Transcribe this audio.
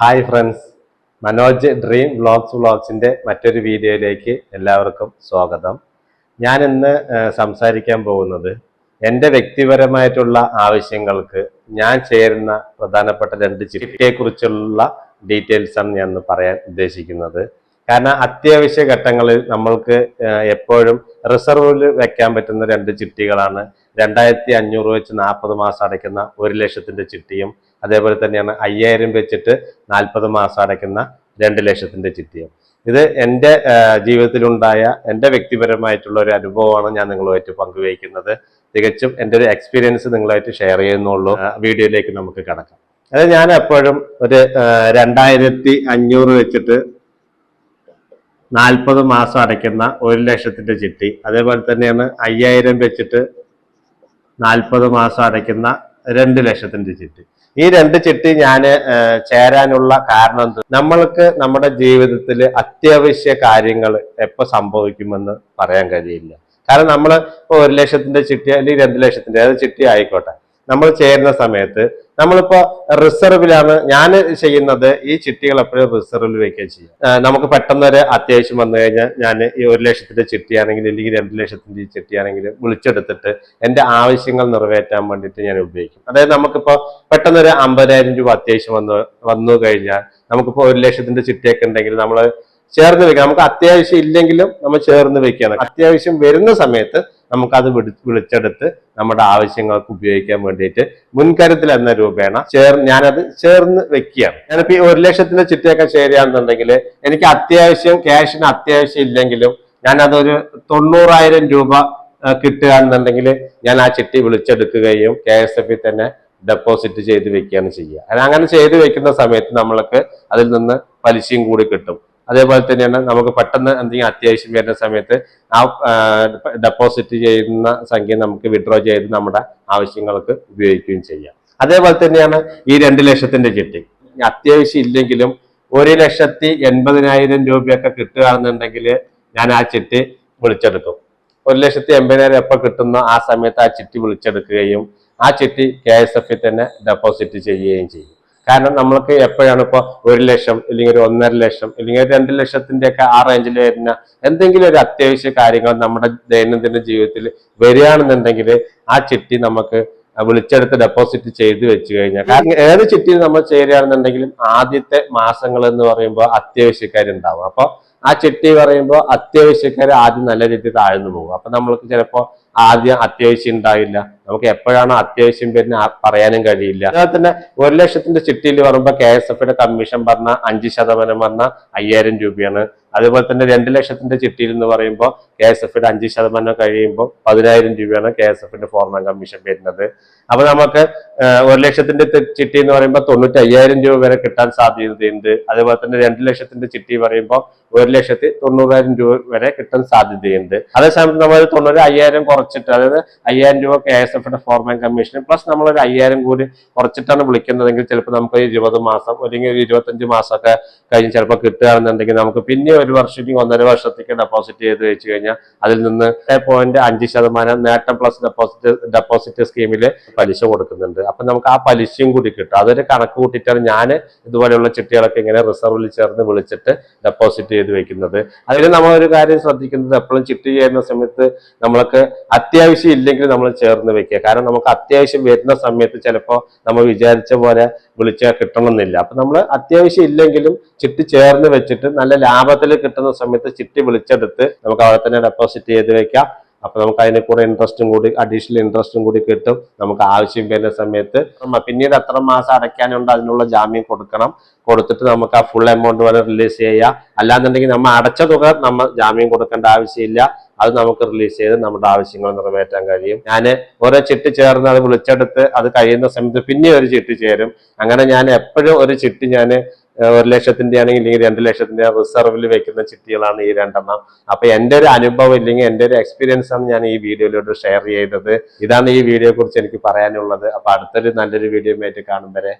Hi friends. Manoj dream vlogs വ്ളോഗ്സിന്റെ മറ്റൊരു വീഡിയോയിലേക്ക് എല്ലാവർക്കും സ്വാഗതം. ഞാൻ ഇന്ന് സംസാരിക്കാൻ പോകുന്നത് എന്റെ വ്യക്തിപരമായിട്ടുള്ള ആവശ്യങ്ങൾക്ക് ഞാൻ ചേരുന്ന പ്രധാനപ്പെട്ട രണ്ട് ചിട്ടിയെ കുറിച്ചുള്ള ഡീറ്റെയിൽസ് ആണ് ഞാൻ പറയാൻ ഉദ്ദേശിക്കുന്നത്. കാരണം അത്യാവശ്യ ഘട്ടങ്ങളിൽ നമ്മൾക്ക് എപ്പോഴും റിസർവിൽ വെക്കാൻ പറ്റുന്ന രണ്ട് ചിട്ടികളാണ്. രണ്ടായിരത്തി അഞ്ഞൂറ് വെച്ച് നാൽപ്പത് മാസം അടയ്ക്കുന്ന ഒരു ലക്ഷത്തിന്റെ ചിട്ടിയും അതേപോലെ തന്നെയാണ് അയ്യായിരം വെച്ചിട്ട് നാൽപ്പത് മാസം അടയ്ക്കുന്ന രണ്ട് ലക്ഷത്തിന്റെ ചിട്ടിയും. ഇത് എന്റെ ജീവിതത്തിലുണ്ടായ എന്റെ വ്യക്തിപരമായിട്ടുള്ള ഒരു അനുഭവമാണ് ഞാൻ നിങ്ങളുമായിട്ട് പങ്കുവയ്ക്കുന്നത്. തികച്ചും എന്റെ ഒരു എക്സ്പീരിയൻസ് നിങ്ങളായിട്ട് ഷെയർ ചെയ്യുന്നുള്ളൂ. വീഡിയോയിലേക്ക് നമുക്ക് കടക്കാം. അതായത് ഞാൻ എപ്പോഴും ഒരു രണ്ടായിരത്തി അഞ്ഞൂറ് വെച്ചിട്ട് നാൽപ്പത് മാസം അടയ്ക്കുന്ന ഒരു ലക്ഷത്തിന്റെ ചിട്ടി. അതേപോലെ തന്നെയാണ് അയ്യായിരം വെച്ചിട്ട് നാൽപ്പത് മാസം അടയ്ക്കുന്ന രണ്ട് ലക്ഷത്തിന്റെ ചിട്ടി. ഈ രണ്ട് ചിട്ടി ഞാൻ ചേരാനുള്ള കാരണം എന്ത്? നമ്മൾക്ക് നമ്മുടെ ജീവിതത്തിൽ അത്യാവശ്യ കാര്യങ്ങൾ എപ്പോൾ സംഭവിക്കുമെന്ന് പറയാൻ കഴിയില്ല. കാരണം നമ്മൾ ഇപ്പോൾ ഒരു ലക്ഷത്തിന്റെ ചിട്ടി അല്ലെങ്കിൽ രണ്ട് ലക്ഷത്തിന്റെ ഏത് ചിട്ടി ആയിക്കോട്ടെ. നമ്മൾ ചേരുന്ന സമയത്ത് നമ്മളിപ്പോ റിസർവിലാണ് ഞാൻ ചെയ്യുന്നത് ഈ ചിട്ടികൾ എപ്പോഴും റിസർവിൽ വെക്കുക ചെയ്യും. നമുക്ക് പെട്ടെന്ന് ഒരു അത്യാവശ്യം വന്നു കഴിഞ്ഞാൽ ഞാൻ ഈ ഒരു ലക്ഷത്തിന്റെ ചിട്ടിയാണെങ്കിലും അല്ലെങ്കിൽ രണ്ട് ലക്ഷത്തിന്റെ ചിട്ടിയാണെങ്കിലും വിളിച്ചെടുത്തിട്ട് എന്റെ ആവശ്യങ്ങൾ നിറവേറ്റാൻ വേണ്ടിയിട്ട് ഞാൻ ഉപയോഗിക്കും. അതായത് നമുക്കിപ്പോ പെട്ടെന്നൊരു അമ്പതിനായിരം രൂപ അത്യാവശ്യം വന്നു വന്നു കഴിഞ്ഞാൽ നമുക്കിപ്പോ ഒരു ലക്ഷത്തിന്റെ ചിട്ടിയൊക്കെ ഉണ്ടെങ്കിൽ നമ്മൾ ചേർന്ന് വെക്കാം. നമുക്ക് അത്യാവശ്യം ഇല്ലെങ്കിലും നമ്മൾ ചേർന്ന് വെക്കുകയാണ്. അത്യാവശ്യം വരുന്ന സമയത്ത് നമുക്കത് വിളി വിളിച്ചെടുത്ത് നമ്മുടെ ആവശ്യങ്ങൾക്ക് ഉപയോഗിക്കാൻ വേണ്ടിയിട്ട് മുൻകരുതൽ എന്ന രൂപേണ ചേർ ഞാനത് ചേർന്ന് വെക്കുകയാണ്. ഞാനിപ്പോ ഈ ഒരു ലക്ഷത്തിന്റെ ചിട്ടയൊക്കെ ചേരുകയാണെന്നുണ്ടെങ്കിൽ എനിക്ക് അത്യാവശ്യം ക്യാഷിന് അത്യാവശ്യം ഇല്ലെങ്കിലും ഞാനതൊരു തൊണ്ണൂറായിരം രൂപ കിട്ടുക കിട്ടുകയാണെന്നുണ്ടെങ്കിൽ ഞാൻ ആ ചിട്ടി വിളിച്ചെടുക്കുകയും കെ എസ് എഫിൽ തന്നെ ഡെപ്പോസിറ്റ് ചെയ്ത് വെക്കുകയാണ് ചെയ്യുക. അങ്ങനെ ചെയ്ത് വെക്കുന്ന സമയത്ത് നമ്മൾക്ക് അതിൽ നിന്ന് പലിശയും കൂടി കിട്ടും. അതേപോലെ തന്നെയാണ് നമുക്ക് പെട്ടെന്ന് എന്തെങ്കിലും അത്യാവശ്യം വരുന്ന സമയത്ത് ആ ഡെപ്പോസിറ്റ് ചെയ്യുന്ന സംഖ്യ നമുക്ക് വിഡ്രോ ചെയ്ത് നമ്മുടെ ആവശ്യങ്ങൾക്ക് ഉപയോഗിക്കുകയും ചെയ്യാം. അതേപോലെ തന്നെയാണ് ഈ രണ്ട് ലക്ഷത്തിന്റെ ചിട്ടി. അത്യാവശ്യം ഇല്ലെങ്കിലും ഒരു ലക്ഷത്തി എൺപതിനായിരം രൂപയൊക്കെ കിട്ടുകയാണെന്നുണ്ടെങ്കിൽ ഞാൻ ആ ചിട്ടി വിളിച്ചെടുക്കും. ഒരു ലക്ഷത്തി എൺപതിനായിരം എപ്പോൾ കിട്ടുന്ന ആ സമയത്ത് ആ ചിട്ടി വിളിച്ചെടുക്കുകയും ആ ചിട്ടി കെ എസ് എഫിൽ തന്നെ ഡെപ്പോസിറ്റ് ചെയ്യുകയും ചെയ്യും. കാരണം നമ്മൾക്ക് എപ്പോഴാണ് ഇപ്പോൾ ഒരു ലക്ഷം അല്ലെങ്കിൽ ഒരു ഒന്നര ലക്ഷം അല്ലെങ്കിൽ ഒരു രണ്ട് ലക്ഷത്തിന്റെ ഒക്കെ ആ റേഞ്ചിൽ വരുന്ന എന്തെങ്കിലും ഒരു അത്യാവശ്യ കാര്യങ്ങൾ നമ്മുടെ ദൈനംദിന ജീവിതത്തിൽ വരികയാണെന്നുണ്ടെങ്കിൽ ആ ചിട്ടി നമുക്ക് വിളിച്ചെടുത്ത് ഡെപ്പോസിറ്റ് ചെയ്ത് വെച്ച് കഴിഞ്ഞാൽ കാരണം ഏത് ചിട്ടിയിൽ നമ്മൾ ചേരുകയാണെന്നുണ്ടെങ്കിലും ആദ്യത്തെ മാസങ്ങൾ എന്ന് പറയുമ്പോൾ അത്യാവശ്യക്കാരുണ്ടാവും. അപ്പൊ ആ ചിട്ടി പറയുമ്പോൾ അത്യാവശ്യക്കാർ ആദ്യം നല്ല രീതിയിൽ താഴ്ന്നു പോകും. അപ്പൊ നമ്മൾക്ക് ചിലപ്പോ ആദ്യം അത്യാവശ്യം ഉണ്ടാവില്ല. നമുക്ക് എപ്പോഴാണ് അത്യാവശ്യം ആ- പറയാനും കഴിയില്ല. അതുപോലെ തന്നെ ഒരു ലക്ഷത്തിന്റെ ചിട്ടിയിൽ പറയുമ്പോൾ കെ എസ് എഫിന്റെ കമ്മീഷൻ പറഞ്ഞ അഞ്ച് ശതമാനം പറഞ്ഞ അയ്യായിരം രൂപയാണ് അതുപോലെ തന്നെ രണ്ട് ലക്ഷത്തിന്റെ ചിട്ടിയിൽ എന്ന് പറയുമ്പോൾ കെ എസ് എഫിന്റെ അഞ്ച് ശതമാനം കഴിയുമ്പോൾ പതിനായിരം രൂപയാണ് കെ എസ് എഫിന്റെ ഫോർമാൻ കമ്മീഷൻ വരുന്നത്. അപ്പൊ നമുക്ക് ഒരു ലക്ഷത്തിന്റെ ചിട്ടി എന്ന് പറയുമ്പോൾ തൊണ്ണൂറ്റി അയ്യായിരം രൂപ വരെ കിട്ടാൻ സാധ്യതയുണ്ട്. അതുപോലെ തന്നെ രണ്ട് ലക്ഷത്തിന്റെ ചിട്ടി പറയുമ്പോൾ ഒരു ലക്ഷത്തി തൊണ്ണൂറായിരം രൂപ വരെ കിട്ടാൻ സാധ്യതയുണ്ട്. അതേസമയത്ത് നമ്മൾ തൊണ്ണൂറ് അയ്യായിരം കുറച്ചിട്ട് അതായത് അയ്യായിരം രൂപ കെ എസ് എഫിന്റെ ഫോർമാൻ കമ്മീഷൻ പ്ലസ് നമ്മൾ ഒരു അയ്യായിരം കൂടി കുറച്ചിട്ടാണ് വിളിക്കുന്നതെങ്കിൽ ചിലപ്പോൾ നമുക്ക് ഇരുപത് മാസം അല്ലെങ്കിൽ ഒരു ഇരുപത്തഞ്ച് മാസമൊക്കെ കഴിഞ്ഞ് ചിലപ്പോൾ കിട്ടുകയാണെന്നുണ്ടെങ്കിൽ നമുക്ക് പിന്നെ വർഷം വർഷത്തേക്ക് ഒന്നര വർഷത്തേക്ക് ഡെപ്പോസിറ്റ് ചെയ്ത് വെച്ച് കഴിഞ്ഞാൽ അതിൽ നിന്ന് പോയിന്റ് അഞ്ച് ശതമാനം നേട്ടം പ്ലസ് ഡെപ്പോസിറ്റ് ഡെപ്പോസിറ്റ് സ്കീമിൽ പലിശ കൊടുക്കുന്നുണ്ട്. അപ്പൊ നമുക്ക് ആ പലിശയും കൂടി കിട്ടും. അതൊരു കണക്ക് കൂട്ടിയിട്ടാണ് ഞാൻ ഇതുപോലെയുള്ള ചിട്ടികളൊക്കെ ഇങ്ങനെ റിസർവിൽ ചേർന്ന് വിളിച്ചിട്ട് ഡെപ്പോസിറ്റ് ചെയ്ത് വെക്കുന്നത്. അതിൽ നമ്മൾ ഒരു കാര്യം ശ്രദ്ധിക്കുന്നത് എപ്പോഴും ചിട്ടി ചെയ്യുന്ന സമയത്ത് നമ്മൾക്ക് അത്യാവശ്യം ഇല്ലെങ്കിൽ നമ്മൾ ചേർന്ന് വെക്കുക. കാരണം നമുക്ക് അത്യാവശ്യം വരുന്ന സമയത്ത് ചിലപ്പോൾ നമ്മൾ വിചാരിച്ച പോലെ വിളിച്ചാൽ കിട്ടണമെന്നില്ല. അപ്പൊ നമ്മൾ അത്യാവശ്യം ഇല്ലെങ്കിലും ചിട്ടി ചേർന്ന് വെച്ചിട്ട് നല്ല ലാഭത്തിൽ കിട്ടുന്ന സമയത്ത് ചിട്ടി വിളിച്ചെടുത്ത് നമുക്ക് അവിടെ തന്നെ ഡെപ്പോസിറ്റ് ചെയ്ത് വെക്കാം. അപ്പൊ നമുക്ക് അതിനെ കൂടെ ഇൻട്രസ്റ്റും കൂടി അഡീഷണൽ ഇൻട്രസ്റ്റും കൂടി കിട്ടും. നമുക്ക് ആവശ്യം വരുന്ന സമയത്ത്. പിന്നീട് എത്ര മാസം അടയ്ക്കാനുണ്ട്? അതിനുള്ള ജാമ്യം കൊടുക്കണം. കൊടുത്തിട്ട് നമുക്ക് ആ ഫുൾ എമൗണ്ട് വരെ റിലീസ് ചെയ്യാം അല്ലാന്നുണ്ടെങ്കിൽ നമ്മൾ അടച്ച തുക നമ്മൾ ജാമ്യം കൊടുക്കേണ്ട ആവശ്യമില്ല. അത് നമുക്ക് റിലീസ് ചെയ്ത് നമ്മുടെ ആവശ്യങ്ങൾ നിറവേറ്റാൻ കഴിയും. ഞാൻ ഓരോ ചിട്ടി ചേർന്ന് അത് വിളിച്ചെടുത്ത് അത് കഴിയുന്ന സമയത്ത് പിന്നെ ഒരു ചിട്ടി ചേരും. അങ്ങനെ ഞാൻ എപ്പോഴും ഒരു ചിട്ടി ഞാൻ ഒരു ലക്ഷത്തിന്റെ ആണെങ്കിൽ ഇല്ലെങ്കിൽ രണ്ട് ലക്ഷത്തിന്റെ റിസർവിൽ വെക്കുന്ന ചിട്ടികളാണ് ഈ രണ്ടെണ്ണം. അപ്പൊ എന്റെ ഒരു അനുഭവം ഇല്ലെങ്കിൽ എന്റെ ഒരു എക്സ്പീരിയൻസ് ആണ് ഞാൻ ഈ വീഡിയോയിലോട്ട് ഷെയർ ചെയ്തത്. ഇതാണ് ഈ വീഡിയോയെ കുറിച്ച് എനിക്ക് പറയാനുള്ളത്. അപ്പൊ അടുത്തൊരു നല്ലൊരു വീഡിയോ ആയിട്ട് കാണും വരെ.